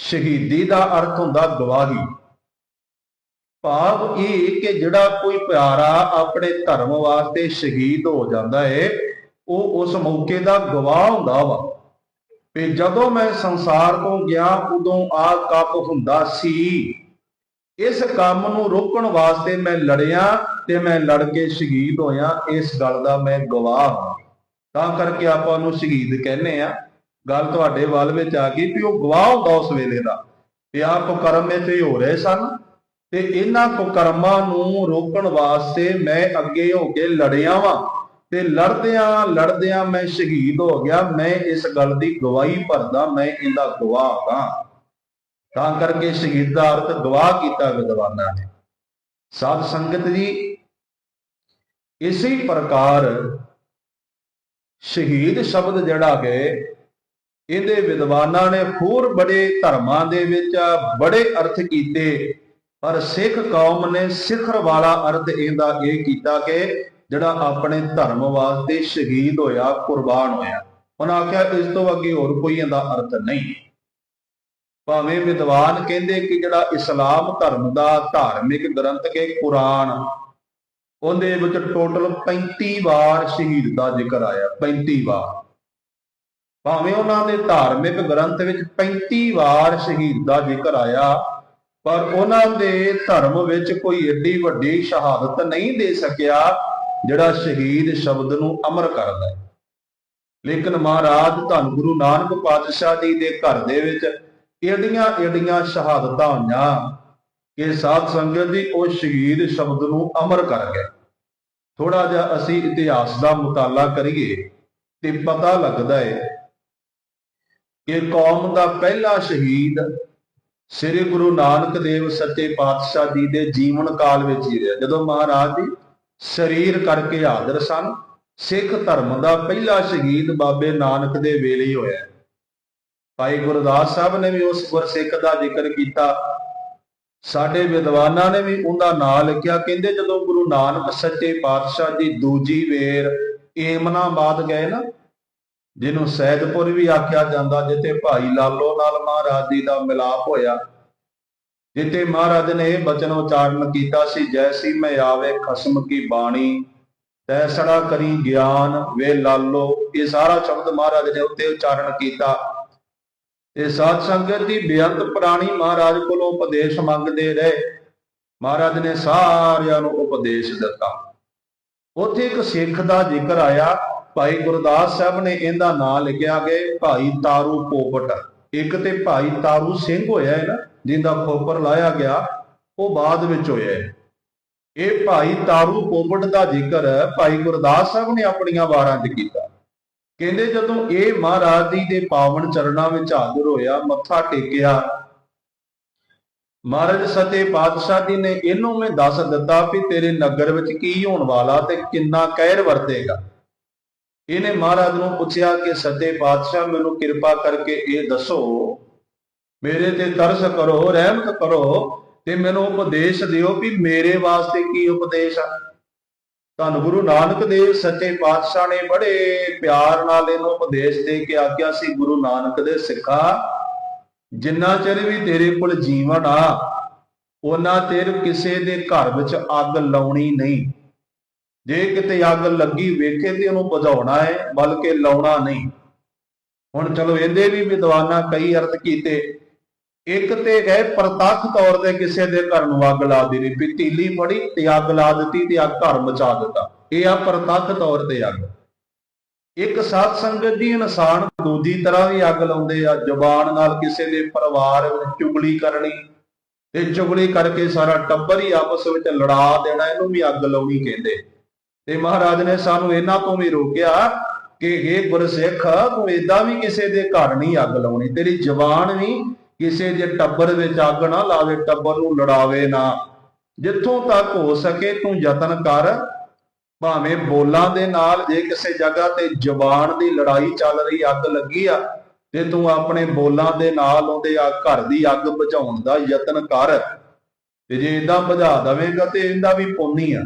ਸ਼ਹੀਦੀ ਦਾ ਅਰਥ ਹੁੰਦਾ ਗਵਾਹੀ। ਭਾਵ ਇਹ ਕਿ ਜਿਹੜਾ ਕੋਈ ਪਿਆਰਾ ਆਪਣੇ ਧਰਮ ਵਾਸਤੇ ਸ਼ਹੀਦ ਹੋ ਜਾਂਦਾ ਏ, ਉਹ ਉਸ ਮੌਕੇ ਦਾ ਗਵਾਹ ਹੁੰਦਾ ਵਾ। ਵੀ ਜਦੋਂ ਮੈਂ ਸੰਸਾਰ ਤੋਂ ਗਿਆ, ਉਦੋਂ ਆ ਕੱਪ ਹੁੰਦਾ ਸੀ। ਇਸ ਕੰਮ ਨੂੰ ਰੋਕਣ ਵਾਸਤੇ ਮੈਂ ਲੜਿਆ ਤੇ ਮੈਂ ਲੜ ਕੇ ਸ਼ਹੀਦ ਹੋਇਆ। ਇਸ ਗੱਲ ਦਾ ਮੈਂ ਗਵਾਹ ਹਾਂ। ਤਾਂ ਕਰਕੇ ਆਪਾਂ ਨੂੰ ਸ਼ਹੀਦ ਕਹਿੰਦੇ ਆ ਗੱਲ ਤੁਹਾਡੇ ਵੱਲ ਵਿੱਚ ਆ ਗਈ ਵੀ ਉਹ ਗਵਾਹ ਹੁੰਦਾ ਉਸ ਵੇਲੇ ਦਾ। ਤੇ ਆਪ ਕੁਕਰਮ ਇੱਥੇ ਹੋ ਰਹੇ ਸਨ ਤੇ ਇਹਨਾਂ ਕੁਕਰਮਾਂ ਨੂੰ ਰੋਕਣ ਵਾਸਤੇ ਮੈਂ ਅੱਗੇ ਹੋ ਕੇ ਲੜਿਆ ਵਾਂ ਤੇ ਲੜਦਿਆਂ ਲੜਦਿਆਂ ਮੈਂ ਸ਼ਹੀਦ ਹੋ ਗਿਆ। ਮੈਂ ਇਸ ਗੱਲ ਦੀ ਗਵਾਹੀ ਭਰਦਾ, ਮੈਂ ਇਹਦਾ ਗਵਾਹ ਹਾਂ ਤਾਂ ਕਰਕੇ ਸ਼ਹੀਦ ਦਾ ਅਰਥ ਗਵਾਹ ਕੀਤਾ ਵਿਦਵਾਨਾਂ ਨੇ। ਸਾਧ ਸੰਗਤ ਜੀ, ਇਸੇ ਪ੍ਰਕਾਰ ਸ਼ਹੀਦ ਸ਼ਬਦ ਜਿਹੜਾ ਕਿ ਇਹਦੇ ਵਿਦਵਾਨਾਂ ਨੇ ਹੋਰ ਬੜੇ ਧਰਮਾਂ ਦੇ ਵਿੱਚ ਬੜੇ ਅਰਥ ਕੀਤੇ, ਪਰ ਸਿੱਖ ਕੌਮ ਨੇ ਸਿਖਰ ਵਾਲਾ ਅਰਥ ਇਹਦਾ ਇਹ ਕੀਤਾ ਕਿ ਜਿਹੜਾ ਆਪਣੇ ਧਰਮ ਵਾਸਤੇ ਸ਼ਹੀਦ ਹੋਇਆ, ਕੁਰਬਾਨ ਹੋਇਆ। ਉਹਨਾਂ ਆਖਿਆ, ਇਸ ਤੋਂ ਅੱਗੇ ਹੋਰ ਕੋਈ ਇਹਦਾ ਅਰਥ ਨਹੀਂ। ਭਾਵੇਂ ਵਿਦਵਾਨ ਕਹਿੰਦੇ ਕਿ ਜਿਹੜਾ ਇਸਲਾਮ ਧਰਮ ਦਾ ਧਾਰਮਿਕ ਗ੍ਰੰਥ ਕੇ ਕੁਰਾਨ, ਉਹਦੇ ਵਿੱਚ ਟੋਟਲ 35 ਵਾਰ ਸ਼ਹੀਦ ਦਾ ਜ਼ਿਕਰ ਆਇਆ 35 ਵਾਰ। ਭਾਵੇਂ ਉਹਨਾਂ ਦੇ ਧਾਰਮਿਕ ਗ੍ਰੰਥ ਵਿੱਚ 35 ਵਾਰ ਸ਼ਹੀਦ ਦਾ ਜ਼ਿਕਰ ਆਇਆ, ਪਰ ਉਹਨਾਂ ਦੇ ਧਰਮ ਵਿੱਚ ਕੋਈ ਏਡੀ ਵੱਡੀ ਸ਼ਹਾਦਤ ਨਹੀਂ ਦੇ ਸਕਿਆ, ਜਿਹੜਾ ਸ਼ਹੀਦ ਸ਼ਬਦ ਨੂੰ ਅਮਰ ਕਰਦਾ ਹੈ। ਲੇਕਿਨ ਮਹਾਰਾਜ ਧੰਨ ਗੁਰੂ ਨਾਨਕ ਪਾਤਸ਼ਾਹ ਜੀ ਦੇ ਘਰ ਦੇ ਵਿੱਚ ਏਡੀਆਂ ਏਡੀਆਂ ਸ਼ਹਾਦਤਾਂ ਹੋਈਆਂ ਕਿ ਸਾਧ ਸੰਗਤ ਦੀ ਉਹ ਸ਼ਹੀਦ ਸ਼ਬਦ ਨੂੰ ਅਮਰ ਕਰ ਗਏ। ਥੋੜਾ ਜਿਹਾ ਅਸੀਂ ਇਤਿਹਾਸ ਦਾ ਮੁਤਾਲਾ ਕਰੀਏ ਤੇ ਪਤਾ ਲੱਗਦਾ ਹੈ ਕਿ ਕੌਮ ਦਾ ਪਹਿਲਾ ਸ਼ਹੀਦ ਸ੍ਰੀ ਗੁਰੂ ਨਾਨਕ ਦੇਵ ਸੱਚੇ ਪਾਤਸ਼ਾਹ ਜੀ ਦੇ ਜੀਵਨ ਕਾਲ ਵਿੱਚ ਹੀ ਰਿਹਾ। ਜਦੋਂ ਮਹਾਰਾਜ ਜੀ ਸਰੀਰ ਕਰਕੇ ਹਾਜ਼ਰ ਸਨ, ਸਿੱਖ ਧਰਮ ਦਾ ਪਹਿਲਾ ਸ਼ਹੀਦ ਬਾਬੇ ਨਾਨਕ ਦੇ ਵੇਲੇ ਹੀ ਹੋਇਆ। ਭਾਈ ਗੁਰਦਾਸ ਸਾਹਿਬ ਨੇ ਵੀ ਉਸ ਗੁਰਸਿੱਖ ਦਾ ਜ਼ਿਕਰ ਕੀਤਾ। ਸਾਡੇ ਵਿਦਵਾਨਾਂ ਨੇ ਵੀ ਉਹਦਾ ਨਾਂ ਲਿਖਿਆ। ਕਹਿੰਦੇ ਜਦੋਂ ਗੁਰੂ ਨਾਨਕ ਸੱਚੇ ਪਾਤਸ਼ਾਹ ਜੀ ਦੂਜੀ ਵੇਰ ਏਮਨਾਬਾਦ ਗਏ ਨਾ ਜਿਹਨੂੰ ਸੈਦਪੁਰ ਵੀ ਆਖਿਆ ਜਾਂਦਾ, ਜਿੱਥੇ ਭਾਈ ਲਾਲੋ ਨਾਲ ਮਹਾਰਾਜ ਜੀ ਦਾ ਮਿਲਾਪ ਹੋਇਆ, ਜਿੱਥੇ ਮਹਾਰਾਜ ਨੇ ਇਹ ਬਚਨ ਉਚਾਰਨ ਕੀਤਾ ਸੀ, ਜੈਸੀ ਮੈਂ ਆਵੇ ਖਸਮ ਕੀ ਬਾਣੀ, ਤੈਸੜਾ ਕਰੀ ਗਿਆਨ ਵੇ ਲਾਲੋ। ਇਹ ਸਾਰਾ ਸ਼ਬਦ ਮਹਾਰਾਜ ਨੇ ਉੱਤੇ ਉਚਾਰਨ ਕੀਤਾ। ਤੇ ਸਾਧ ਸੰਗਤ ਦੀ ਬੇਅੰਤ ਪ੍ਰਾਣੀ ਮਹਾਰਾਜ ਕੋਲੋਂ ਉਪਦੇਸ਼ ਮੰਗਦੇ ਰਹੇ। ਮਹਾਰਾਜ ਨੇ ਸਾਰਿਆਂ ਨੂੰ ਉਪਦੇਸ਼ ਦਿੱਤਾ। ਉੱਥੇ ਇੱਕ ਸਿੱਖ ਦਾ ਜ਼ਿਕਰ ਆਇਆ ਭਾਈ ਗੁਰਦਾਸ ਸਾਹਿਬ ਨੇ ਇਹਦਾ ਨਾਂ ਲਿਖਿਆ ਕਿ ਭਾਈ ਤਾਰੂ ਪੋਪਟ। ਇੱਕ ਤੇ ਭਾਈ ਤਾਰੂ ਸਿੰਘ ਹੋਇਆ ਹੈ ਨਾ ਜਿੰਦਾ ਖੋਪਰ ਲਾਇਆ ਗਿਆ, ਉਹ ਬਾਅਦ ਵਿੱਚ ਹੋਇਆ ਹੈ। ਇਹ ਭਾਈ ਤਾਰੂ ਪੋਪਟ ਦਾ ਜ਼ਿਕਰ ਭਾਈ ਗੁਰਦਾਸ ਸਾਹਿਬ ਨੇ ਆਪਣੀਆਂ ਵਾਰਾਂ 'ਚ ਕੀਤਾ। ਕਹਿੰਦੇ ਜਦੋਂ ਇਹ ਮਹਾਰਾਜ ਜੀ ਦੇ ਪਾਵਨ ਚਰਨਾਂ ਵਿੱਚ ਹਾਜ਼ਰ ਹੋਇਆ, ਮੱਥਾ ਟੇਕਿਆ, ਮਹਾਰਾਜ ਸਤੇ ਪਾਤਸ਼ਾਹ ਜੀ ਨੇ ਇਹਨੂੰ ਮੈਂ ਦੱਸ ਦਿੱਤਾ ਵੀ ਤੇਰੇ ਨਗਰ ਵਿੱਚ ਕੀ ਹੋਣ ਵਾਲਾ ਤੇ ਕਿੰਨਾ ਕਹਿਰ ਵਰਤੇਗਾ। ਇਹਨੇ ਮਹਾਰਾਜ ਨੂੰ ਪੁੱਛਿਆ ਕਿ ਸੱਚੇ ਪਾਤਸ਼ਾਹ, ਮੈਨੂੰ ਕਿਰਪਾ ਕਰਕੇ ਇਹ ਦੱਸੋ। ਮੇਰੇ ਤੇ ਤਰਸ ਕਰੋ, ਰਹਿਮਤ ਕਰੋ ਤੇ ਮੈਨੂੰ ਉਪਦੇਸ਼ ਦਿਓ ਵੀ ਮੇਰੇ ਵਾਸਤੇ ਕੀ ਉਪਦੇਸ਼ ਆ। ਧੰਨ ਗੁਰੂ ਨਾਨਕ ਦੇਵ ਸੱਚੇ ਪਾਤਸ਼ਾਹ ਨੇ ਬੜੇ ਪਿਆਰ ਨਾਲ ਇਹਨੂੰ ਉਪਦੇਸ਼ ਦੇ ਕੇ ਆਖਿਆ ਸੀ ਗੁਰੂ ਨਾਨਕ ਦੇ ਸਿੱਖਾ। ਜਿੰਨਾ ਚਿਰ ਵੀ ਤੇਰੇ ਕੋਲ ਜੀਵਨ ਆ ਉਹਨਾਂ ਚਿਰ ਕਿਸੇ ਦੇ ਘਰ ਵਿੱਚ ਅੱਗ ਲਾਉਣੀ ਨਹੀਂ। ਜੇ ਕਿਤੇ ਅੱਗ ਲੱਗੀ ਵੇਖੇ ਤੇ ਉਹਨੂੰ ਬੁਝਾਉਣਾ ਹੈ, ਬਲਕਿ ਲਾਉਣਾ ਨਹੀਂ। ਹੁਣ ਚਲੋ ਇਹਦੇ ਵੀ ਵਿਦਵਾਨਾਂ ਕਈ ਅਰਥ ਕੀਤੇ। ਇੱਕ ਤੇ ਗਏ ਪ੍ਰਤੱਖ ਤੌਰ ਤੇ ਕਿਸੇ ਦੇ ਘਰ ਨੂੰ ਅੱਗ ਲਾ ਦੇਣੀ ਵੀ ਫੜੀ ਤੇ ਅੱਗ ਲਾ ਦਿੱਤੀ ਤੇ ਅੱਗ ਘਰ ਮਚਾ ਦਿੱਤਾ। ਇਹ ਆ ਪ੍ਰਤੱਖ ਤੌਰ ਤੇ ਅੱਗ। ਇੱਕ ਸਾਧ ਸੰਗਤ ਦੀ ਇਨਸਾਨ ਦੂਜੀ ਤਰ੍ਹਾਂ ਵੀ ਅੱਗ ਲਾਉਂਦੇ ਆ। ਜ਼ੁਬਾਨ ਨਾਲ ਕਿਸੇ ਦੇ ਪਰਿਵਾਰ ਵਿੱਚ ਚੁਗਲੀ ਕਰਨੀ ਤੇ ਚੁਗਲੀ ਕਰਕੇ ਸਾਰਾ ਟੱਬਰ ਹੀ ਆਪਸ ਵਿੱਚ ਲੜਾ ਦੇਣਾ, ਇਹਨੂੰ ਵੀ ਅੱਗ ਲਾਉਣੀ ਕਹਿੰਦੇ। ਤੇ ਮਹਾਰਾਜ ਨੇ ਸਾਨੂੰ ਇਹਨਾਂ ਤੋਂ ਵੀ ਰੋਕਿਆ ਕਿ ਇਹ ਗੁਰਸਿੱਖ, ਤੂੰ ਏਦਾਂ ਵੀ ਕਿਸੇ ਦੇ ਘਰ ਨਹੀਂ ਅੱਗ ਲਾਉਣੀ, ਤੇਰੀ ਜ਼ੁਬਾਨ ਵੀ ਕਿਸੇ ਦੇ ਟੱਬਰ ਵਿੱਚ ਅੱਗ ਨਾ ਲਾਵੇ, ਟੱਬਰ ਨੂੰ ਲੜਾਵੇ ਨਾ। ਜਿੱਥੋਂ ਤੱਕ ਹੋ ਸਕੇ ਤੂੰ ਯਤਨ ਕਰ, ਭਾਵੇਂ ਬੋਲਾਂ ਦੇ ਨਾਲ ਜੇ ਕਿਸੇ ਜਗ੍ਹਾ ਤੇ ਜ਼ੁਬਾਨ ਦੀ ਲੜਾਈ ਚੱਲ ਰਹੀ, ਅੱਗ ਲੱਗੀ ਆ, ਤੇ ਤੂੰ ਆਪਣੇ ਬੋਲਾਂ ਦੇ ਨਾਲ ਉਹਦੇ ਆ ਘਰ ਦੀ ਅੱਗ ਬੁਝਾਉਣ ਦਾ ਯਤਨ ਕਰ। ਤੇ ਜੇ ਇਦਾਂ ਬੁਝਾ ਦਵੇਂਗਾ ਤੇ ਇਹਦਾ ਵੀ ਪੁੰਨੀ ਆ।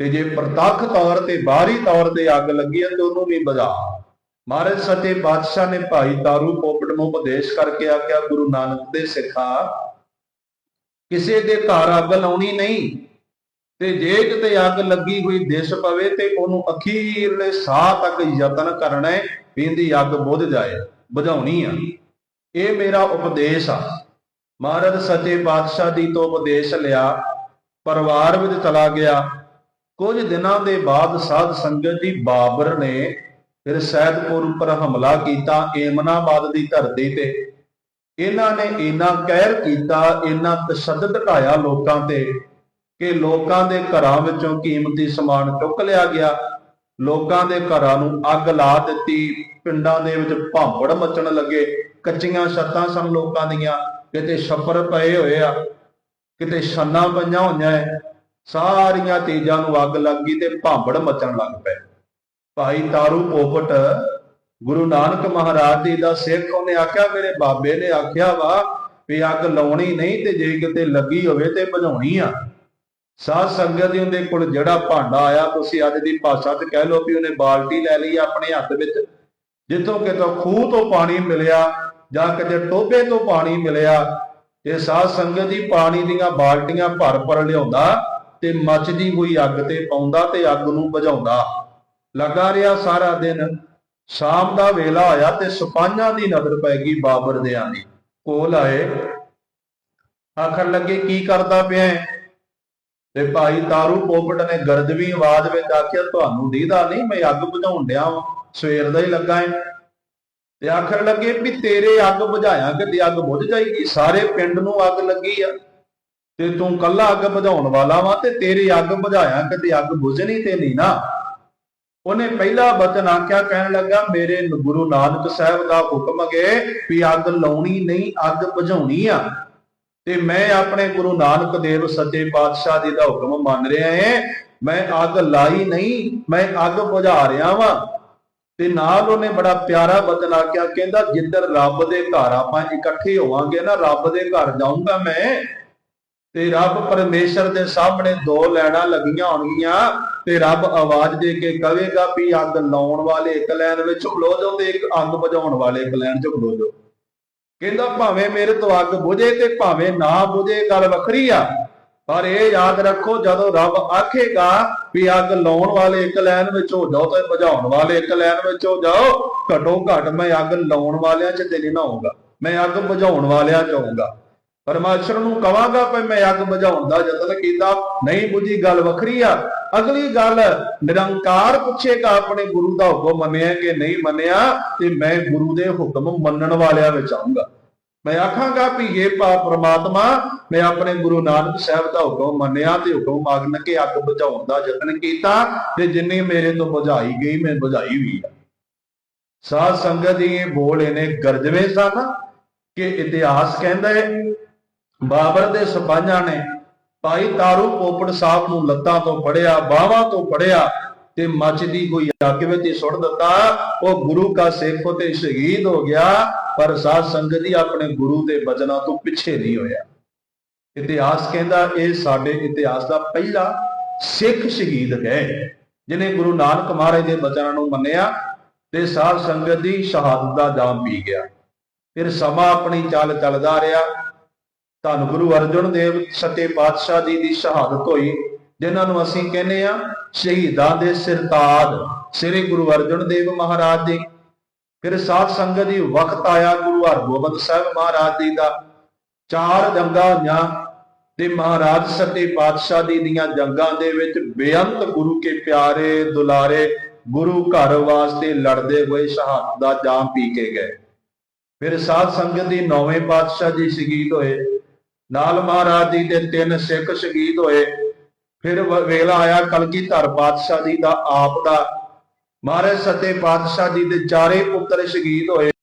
ਤੇ ਜੇ ਪ੍ਰਤੱਖ ਤੌਰ ਤੇ, ਬਾਹਰੀ ਤੌਰ ਤੇ ਅੱਗ ਲੱਗੀ ਹੈ ਤੇ ਉਹਨੂੰ ਵੀ ਬੁਝਾ ਮਹਾਰਾਜ ਸੱਚੇ ਪਾਤਸ਼ਾਹ ਨੇ ਭਾਈ ਤਾਰੂ ਪੋਪਟ ਨੂੰ ਉਪਦੇਸ਼ ਕਰਕੇ ਆਖਿਆ, ਗੁਰੂ ਨਾਨਕ ਦੇ ਸਿੱਖਾ, ਕਿਸੇ ਦੇ ਘਰ ਅੱਗ ਲਾਉਣੀ ਨਹੀਂ। ਤੇ ਜੇ ਕਿਤੇ ਅੱਗ ਲੱਗੀ ਹੋਈ ਦਿਸ ਪਵੇ ਤੇ ਉਹਨੂੰ ਅਖੀਰਲੇ ਸਾਹ ਤੱਕ ਯਤਨ ਕਰਨਾ ਹੈ ਵੀ ਅੱਗ ਬੁੱਝ ਜਾਏ, ਬੁਝਾਉਣੀ ਆ। ਇਹ ਮੇਰਾ ਉਪਦੇਸ਼ ਆ। ਮਹਾਰਾਜ ਸੱਚੇ ਬਾਦਸ਼ਾਹ ਦੀ ਤੋਂ ਉਪਦੇਸ਼ ਲਿਆ। ਪਰਿਵਾਰ ਵਿੱਚ ਚਲਾ ਗਿਆ। ਕੁਝ ਦਿਨਾਂ ਦੇ ਬਾਅਦ ਸਾਧ ਸੰਗਤ ਜੀ ਬਾਬਰ ਨੇ ਫਿਰ ਸੈਦਪੁਰ ਉੱਪਰ ਹਮਲਾ ਕੀਤਾ ਏਮਨਾਬਾਦ ਦੀ ਧਰਤੀ ਤੇ। ਇਹਨਾਂ ਨੇ ਇੰਨਾ ਕਹਿਰ ਕੀਤਾ, ਇੰਨਾ ਤਸ਼ੱਦਦ ਢਾਇਆ ਲੋਕਾਂ ਤੇ ਕਿ ਲੋਕਾਂ ਦੇ ਘਰਾਂ ਵਿੱਚੋਂ ਕੀਮਤੀ ਸਮਾਨ ਚੁੱਕ ਲਿਆ ਗਿਆ। ਲੋਕਾਂ ਦੇ ਘਰਾਂ ਨੂੰ ਅੱਗ ਲਾ ਦਿੱਤੀ, ਪਿੰਡਾਂ ਦੇ ਵਿੱਚ ਭਾਂਬੜ ਮਚਣ ਲੱਗੇ, ਕੱਚੀਆਂ ਛੱਤਾਂ ਸਨ ਲੋਕਾਂ ਦੀਆਂ, ਕਿਤੇ ਛੱਪਰ ਪਏ ਹੋਏ ਆ, ਕਿਤੇ ਛੰਨਾ ਪਈਆਂ ਹੋਈਆਂ ਐ। ਸਾਰੀਆਂ ਚੀਜ਼ਾਂ ਨੂੰ ਅੱਗ ਲੱਗ ਗਈ ਤੇ ਭਾਂਬੜ ਮਚਣ ਲੱਗ ਪਏ। ਭਾਈ ਤਾਰੂ ਪੋਪਟ, ਗੁਰੂ ਨਾਨਕ ਮਹਾਰਾਜ ਜੀ ਦਾ ਸਿੱਖ, ਉਹਨੇ ਆਖਿਆ, ਮੇਰੇ ਬਾਬੇ ਨੇ ਆਖਿਆ ਵਾ ਵੀ ਅੱਗ ਲਾਉਣੀ ਨਹੀਂ ਤੇ ਜੇ ਕਿਤੇ ਲੱਗੀ ਹੋਵੇ ਤੇ ਬੁਝਾਉਣੀ ਆ। ਸਾਧ ਸੰਗਤ ਦੀ ਉਹਦੇ ਕੋਲ ਜਿਹੜਾ ਭਾਂਡਾ ਆਇਆ, ਤੁਸੀਂ ਅੱਜ ਦੀ ਭਾਸ਼ਾ 'ਚ ਕਹਿ ਲਓ ਵੀ ਉਹਨੇ ਬਾਲਟੀ ਲੈ ਲਈ ਆਪਣੇ ਹੱਥ ਵਿੱਚ। ਜਿੱਥੋਂ ਕਿਤੋਂ ਖੂਹ ਤੋਂ ਪਾਣੀ ਮਿਲਿਆ ਜਾਂ ਕਿਤੇ ਟੋਬੇ ਤੋਂ ਪਾਣੀ ਮਿਲਿਆ, ਤੇ ਸਾਧ ਸੰਗਤ ਦੀ ਪਾਣੀ ਦੀਆਂ ਬਾਲਟੀਆਂ ਭਰ ਭਰ ਲਿਆਉਂਦਾ। ਤੇ ਮੱਚਦੀ ਹੋਈ ਅੱਗ ਤੇ ਪਾਉਂਦਾ ਤੇ ਅੱਗ ਨੂੰ ਬੁਝਾਉਂਦਾ। ਲੱਗਾ ਰਿਹਾ ਸਾਰਾ ਦਿਨ। ਸ਼ਾਮ ਦਾ ਵੇਲਾ ਆਇਆ ਤੇ ਸਿਪਾਹੀਆਂ ਦੀ ਨਜ਼ਰ ਪੈ ਗਈ ਬਾਬਰ ਦੇ। ਆਂਦੀ ਕੋਲ ਆਏ। ਆਖਣ ਲੱਗੇ, ਕੀ ਕਰਦਾ ਪਿਆ ਹੈ? ਤੇ ਭਾਈ ਤਾਰੂ ਪੋਪਟ ਨੇ ਗਰਜਵੀ ਆਵਾਜ਼ ਵਿੱਚ ਆਖਿਆ, ਤੁਹਾਨੂੰ ਦੀਦਾ ਨਹੀਂ, ਮੈਂ ਅੱਗ ਬੁਝਾਉਣ ਡਿਆ ਵਾਂ। ਸਵੇਰ ਦਾ ਹੀ ਲੱਗਾ ਹੈ ਤੇ ਆਖਣ ਲੱਗੇ ਵੀ ਤੇਰੇ ਅੱਗ ਬੁਝਾਇਆ ਕਿ ਅੱਗ ਬੁਝ ਜਾਏਗੀ। ਸਾਰੇ ਪਿੰਡ ਨੂੰ ਅੱਗ ਲੱਗੀ ਆ। ਤੇ ਤੂੰ ਕੱਲਾ ਅੱਗ ਬੁਝਾਉਣ ਵਾਲਾ ਵਾ ਤੇ ਤੇਰੀ ਅੱਗ ਬੁਝਾਇਆ, ਕਦੇ ਅੱਗ ਬੁਝਣੀ ਤੇ ਨਹੀਂ ਨਾ। ਉਹਨੇ ਪਹਿਲਾ ਬਚਨ ਆਖਿਆ, ਕਹਿਣ ਲੱਗਾ, ਮੇਰੇ ਗੁਰੂ ਨਾਨਕ ਸਾਹਿਬ ਦਾ ਹੁਕਮ ਹੈ ਵੀ ਅੱਗ ਲਾਉਣੀ ਨਹੀਂ, ਅੱਗ ਬੁਝਾਉਣੀ ਆ। ਤੇ ਮੈਂ ਆਪਣੇ ਗੁਰੂ ਨਾਨਕ ਦੇਵ ਸੱਚੇ ਪਾਤਸ਼ਾਹ ਜੀ ਦਾ ਹੁਕਮ ਮੰਨ ਰਿਹਾ ਹਾਂ ਮੈਂ ਅੱਗ ਲਾਈ ਨਹੀਂ, ਮੈਂ ਅੱਗ ਬੁਝਾ ਰਿਹਾ ਵਾਂ। ਤੇ ਨਾਲ ਉਹਨੇ ਬੜਾ ਪਿਆਰਾ ਬਚਨ ਆਖਿਆ, ਕਹਿੰਦਾ, ਜਿੱਧਰ ਰੱਬ ਦੇ ਘਰ ਆਪਾਂ ਇਕੱਠੇ ਹੋਵਾਂਗੇ ਨਾ, ਰੱਬ ਦੇ ਘਰ ਜਾਊਂਗਾ ਮੈਂ। ਤੇ ਰੱਬ ਪਰਮੇਸ਼ਰ ਦੇ ਸਾਹਮਣੇ ਦੋ ਲੈਣਾ ਲੱਗੀਆਂ ਹੋਣਗੀਆਂ ਤੇ ਰੱਬ ਆਵਾਜ਼ ਦੇ ਕੇ ਕਹੇਗਾ ਵੀ ਅੱਗ ਲਾਉਣ ਵਾਲੇ ਇੱਕ ਲੈਣ ਵਿੱਚ ਖਲੋ ਜਾਓ ਤੇ ਇੱਕ ਅੱਗ ਬੁਝਾਉਣ ਵਾਲੇ ਇੱਕ ਲੈਣ 'ਚ ਖਲੋ ਜਾਓ। ਕਹਿੰਦਾ ਭਾਵੇਂ ਮੇਰੇ ਤੋਂ ਅੱਗ ਬੁਝੇ ਤੇ ਭਾਵੇਂ ਨਾ ਬੁਝੇ, ਗੱਲ ਵੱਖਰੀ ਆ। ਪਰ ਇਹ ਯਾਦ ਰੱਖੋ, ਜਦੋਂ ਰੱਬ ਆਖੇਗਾ ਵੀ ਅੱਗ ਲਾਉਣ ਵਾਲੇ ਇੱਕ ਲੈਣ ਵਿੱਚ ਹੋ ਜਾਓ ਤੇ ਬੁਝਾਉਣ ਵਾਲੇ ਇੱਕ ਲੈਣ ਵਿੱਚ ਹੋ ਜਾਓ, ਘਟੋ ਘਟ ਮੈਂ ਅੱਗ ਲਾਉਣ ਵਾਲਿਆਂ 'ਚ ਤੇ ਨਹੀਂ ਨਾ ਹੋਊਗਾ। ਮੈਂ ਅੱਗ ਬੁਝਾਉਣ ਵਾਲਿਆਂ 'ਚ ਹੋਊਗਾ। ਪਰਮਾਸ਼ਰ ਨੂੰ ਕਵਾਂਗਾ ਕਿ ਮੈਂ ਅੱਗ ਬੁਝਾਉਣ ਦਾ ਯਤਨ ਕੀਤਾ। ਨਹੀਂ ਬੁਝੀ ਗੱਲ ਵੱਖਰੀ ਆ। ਅਗਲੀ ਗੱਲ, ਨਿਰੰਕਾਰ ਪੁੱਛੇਗਾ ਆਪਣੇ ਗੁਰੂ ਦਾ ਹੁਕਮ ਮੰਨਿਆ ਕਿ ਨਹੀਂ ਮੰਨਿਆ ਤੇ ਮੈਂ ਗੁਰੂ ਦੇ ਹੁਕਮ ਮੰਨਣ ਵਾਲਿਆਂ ਵਿੱਚ ਆਉਂਗਾ ਮੈਂ ਆਖਾਂਗਾ ਵੀ ਇਹ ਪਾ ਪ੍ਰਮਾਤਮਾ, ਮੈਂ ਆਪਣੇ ਗੁਰੂ ਨਾਨਕ ਸਾਹਿਬ ਦਾ ਹੁਕਮ ਮੰਨਿਆ ਤੇ ਹੁਕਮ ਮੰਨ ਕੇ ਅੱਗ ਬੁਝਾਉਣ ਦਾ ਯਤਨ ਕੀਤਾ ਤੇ ਜਿੰਨੀ ਮੇਰੇ ਤੋਂ ਬੁਝਾਈ ਗਈ, ਮੈਂ ਬੁਝਾਈ ਵੀ ਆ। ਸਾਧ ਸੰਗਤ ਦੀ ਇਹ ਬੋਲ ਇਹਨੇ ਗਰਜਵੇਂ ਸਨ ਕਿ ਇਤਿਹਾਸ ਕਹਿੰਦਾ ਹੈ ਬਾਬਰ ਦੇ ਸਿਪਾਹੀਆਂ ਨੇ ਭਾਈ ਤਾਰੂ ਪੋਪੜ ਸਾਹਿਬ ਨੂੰ ਲੱਤਾਂ ਤੋਂ ਫੜਿਆ, ਬਾਹਾਂ ਤੋਂ ਫੜਿਆ ਤੇ ਮੱਚਦੀ ਕੋਈ ਅੱਗ ਵਿੱਚ ਹੀ ਸੁੱਟ ਦਿੱਤਾ। ਉਹ ਗੁਰੂ ਕਾ ਸਿੱਖ ਤੇ ਸ਼ਹੀਦ ਹੋ ਗਿਆ, ਪਰ ਸਾਧ ਸੰਗਤ ਹੀ ਆਪਣੇ ਗੁਰੂ ਦੇ ਬਚਨਾਂ ਤੋਂ ਪਿੱਛੇ ਨਹੀਂ ਹੋਇਆ। ਇਤਿਹਾਸ ਕਹਿੰਦਾ, ਇਹ ਸਾਡੇ ਇਤਿਹਾਸ ਦਾ ਪਹਿਲਾ ਸਿੱਖ ਸ਼ਹੀਦ ਹੈ ਜਿਨੇ ਗੁਰੂ ਨਾਨਕ ਮਹਾਰਾਜ ਦੇ ਬਚਨਾਂ ਨੂੰ ਮੰਨਿਆ ਤੇ ਸਾਧ ਸੰਗਤ ਦੀ ਸ਼ਹਾਦਤ ਦਾ ਜਾਮ ਪੀ ਗਿਆ। ਫਿਰ ਸਮਾਂ ਆਪਣੀ ਚੱਲ ਚੱਲਦਾ ਰਿਹਾ। ਧੰਨ ਗੁਰੂ ਅਰਜਨ ਦੇਵ ਸੱਚੇ ਪਾਤਸ਼ਾਹ ਜੀ ਦੀ ਸ਼ਹਾਦਤ ਹੋਈ, ਜਿਨ੍ਹਾਂ ਨੂੰ ਅਸੀਂ ਕਹਿੰਦੇ ਆ ਸ਼ਹੀਦਾਂ ਦੇ ਸਿਰਤਾਜ ਸ੍ਰੀ ਗੁਰੂ ਅਰਜਨ ਦੇਵ ਮਹਾਰਾਜ ਜੀ। ਫਿਰ ਸਾਧ ਸੰਗਤ ਦੀ ਵਕਤ ਆਇਆ ਗੁਰੂ ਹਰਗੋਬਿੰਦ ਸਾਹਿਬ ਮਹਾਰਾਜ ਜੀ ਦਾ। ਚਾਰ ਜੰਗਾਂ ਹੋਈਆਂ ਤੇ ਮਹਾਰਾਜ ਸੱਚੇ ਪਾਤਸ਼ਾਹ ਜੀ ਦੀਆਂ ਜੰਗਾਂ ਦੇ ਵਿੱਚ ਬੇਅੰਤ ਗੁਰੂ ਕੇ ਪਿਆਰੇ ਦੁਲਾਰੇ ਗੁਰੂ ਘਰ ਵਾਸਤੇ ਲੜਦੇ ਹੋਏ ਸ਼ਹਾਦਤ ਦਾ ਜਾਮ ਪੀ ਕੇ ਗਏ। ਫਿਰ ਸਾਧ ਸੰਗਤ ਦੀ ਨੌਵੇਂ ਪਾਤਸ਼ਾਹ ਜੀ ਸ਼ਹੀਦ ਹੋਏ। ਨਾਲ ਮਹਾਰਾਜ ਜੀ ਦੇ ਤਿੰਨ ਸਿੱਖ ਸ਼ਹੀਦ ਹੋਏ। ਫਿਰ ਵੇਲਾ ਆਇਆ ਕਲਗੀਧਰ ਪਾਤਸ਼ਾਹ ਜੀ ਦਾ ਆਪ ਦਾ। ਮਹਾਰਾਜ ਸੱਚੇ ਪਾਤਸ਼ਾਹ ਜੀ ਦੇ ਚਾਰੇ ਪੁੱਤਰ ਸ਼ਹੀਦ ਹੋਏ।